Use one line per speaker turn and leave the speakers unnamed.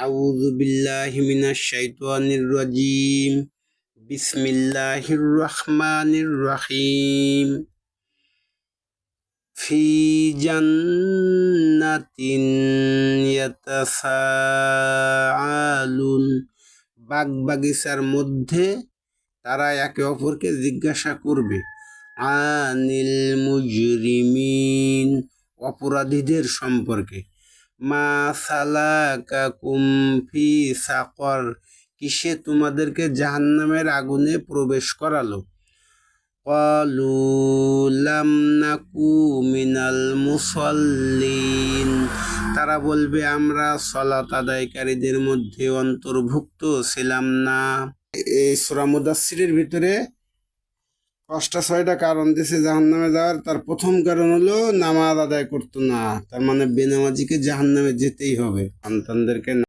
আউযু বিল্লাহি মিনাশ শাইতানির রাজিম বিসমিল্লাহির রহমানির রহিম ফি জান্নাতিন ইয়াতাসাআলুন বাগ বাগিচার মধ্যে তারা একে অপরকে জিজ্ঞাসা করবে, আনিল মুজরিমিন? অপরাধীদের সম্পর্কে। মা কুমফি সাকর, কিসে তোমাদেরকে জাহান্নামের আগুনে প্রবেশ করালো? কলু লাম নাকু মিনাল মুসল্লিন। তারা বলবে, আমরা সলাত আদায়কারীদের মধ্যে অন্তর্ভুক্ত ছিলাম না। এই সুরা মুদাসিরের ভিতরে পাঁচটা, ছয়টা কারণ দিছে জাহান নামে যাওয়ার। তার প্রথম কারণ হলো নামাজ আদায় করতো না। তার মানে বেনামাজিকে জাহান নামে যেতেই হবে। সন্তানদেরকে